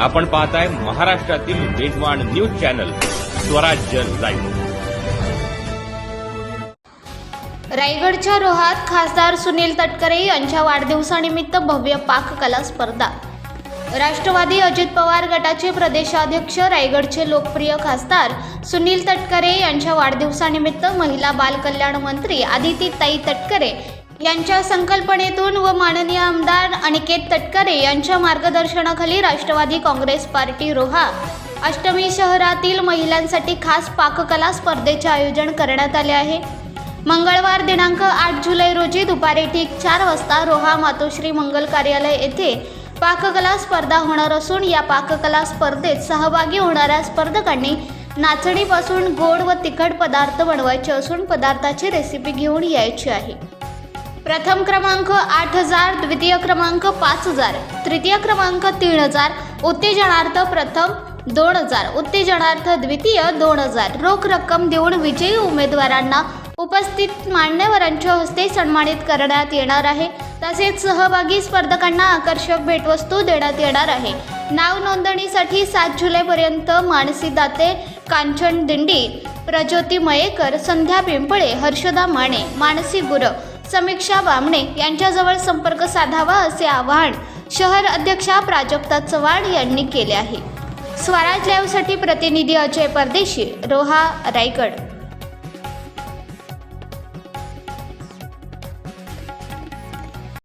आपण पाहताय महाराष्ट्रातील वेगवान न्यूज चॅनल स्वराज्य लाईव्ह. रायगडच्या रोहात खासदार सुनील तटकरे यांच्या वाढदिवसानिमित्त भव्य पाककला स्पर्धा. राष्ट्रवादी अजित पवार गटाचे प्रदेशाध्यक्ष रायगडचे लोकप्रिय खासदार सुनील तटकरे यांच्या वाढदिवसानिमित्त महिला बाल कल्याण मंत्री आदिती ताई तटकरे यांच्या संकल्पनेतून व माननीय आमदार अनिकेत तटकरे यांच्या मार्गदर्शनाखाली राष्ट्रवादी काँग्रेस पार्टी रोहा. अष्टमी शहरातील महिलांसाठी खास पाककला स्पर्धेचे आयोजन करण्यात आले आहे. मंगळवार दिनांक आठ जुलै रोजी दुपारी ठीक चार वाजता रोहा मातोश्री मंगल कार्यालय येथे पाककला स्पर्धा होणार असून या पाककला स्पर्धेत सहभागी होणाऱ्या स्पर्धकांनी नाचणीपासून गोड व तिखट पदार्थ बनवायचे असून पदार्थाची रेसिपी घेऊन यायची आहे. प्रथम क्रमांक आठ हजार द्वितीय क्रमांक पाच हजार तृतीय क्रमांक तीन हजार उत्तेजनार्थ प्रथम दोन हजार उत्तेजनार्थ द्वितीय दोन हजार. रोख रक्कम देऊन विजयी उमेदवारांना उपस्थित मान्यवरांच्या हस्ते सन्मानित करण्यात येणार आहे. तसेच सहभागी स्पर्धकांना आकर्षक भेटवस्तू देण्यात येणार आहे. नाव नोंदणीसाठी सात जुलैपर्यंत मानसी दाते कांचन दिंडी प्रज्योती मयेकर संध्या पिंपळे हर्षदा माने मानसी गुरव समीक्षा बामणे यांच्याजवळ संपर्क साधावा असे आवाहन शहर अध्यक्षा प्राजक्ता चव्हाण यांनी केले आहे. स्वराज लाईव्हसाठी प्रतिनिधी अजय परदेशी रोहा रायगड.